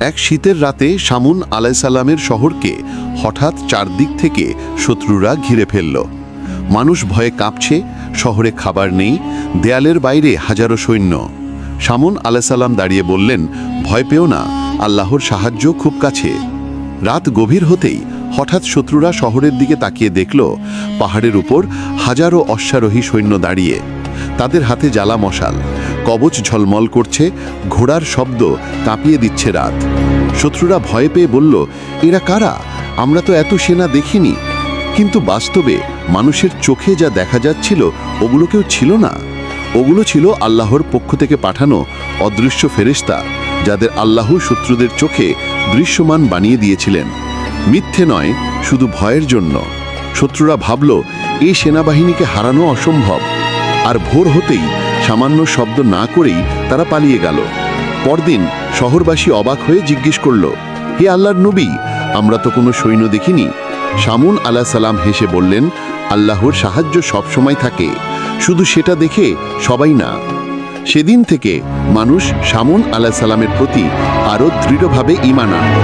এক শীতের রাতে শামুন আলাইসাল্লামের শহরকে হঠাৎ চারদিক থেকে শত্রুরা ঘিরে ফেলল। মানুষ ভয়ে কাঁপছে, শহরে খাবার নেই, দেয়ালের বাইরে হাজারো সৈন্য। শামুন আলাইসাল্লাম দাঁড়িয়ে বললেন, ভয় পেও না, আল্লাহর সাহায্য খুব কাছে। রাত গভীর হতেই হঠাৎ শত্রুরা শহরের দিকে তাকিয়ে দেখল, পাহাড়ের উপর হাজারো অশ্বারোহী সৈন্য দাঁড়িয়ে। তাদের হাতে জ্বালা মশাল। কবচ ঝলমল করছে, ঘোড়ার শব্দ কাঁপিয়ে দিচ্ছে রাত। শত্রুরা ভয় পেয়ে বলল, এরা কারা? আমরা তো এত সেনা দেখিনি। কিন্তু বাস্তবে মানুষের চোখে যা দেখা যাচ্ছিল, ওগুলো কেউ ছিল না। ওগুলো ছিল আল্লাহর পক্ষ থেকে পাঠানো অদৃশ্য ফেরেশতা, যাদের আল্লাহ শত্রুদের চোখে দৃশ্যমান বানিয়ে দিয়েছিলেন। মিথ্যে নয়, শুধু ভয়ের জন্য। শত্রুরা ভাবল, এই সেনাবাহিনীকে হারানো অসম্ভব। আর ভোর হতেই সামান্য শব্দ না করেই তারা পালিয়ে গেল। পরদিন শহরবাসী অবাক হয়ে জিজ্ঞেস করল, হে আল্লাহর নবী, আমরা তো কোনো সৈন্য দেখিনি। শামুন আলাহ সালাম হেসে বললেন, আল্লাহর সাহায্য সবসময় থাকে, শুধু সেটা দেখে সবাই না। সেদিন থেকে মানুষ শামুন আলাহ সালামের প্রতি আরও দৃঢ়ভাবে ইমান আনল।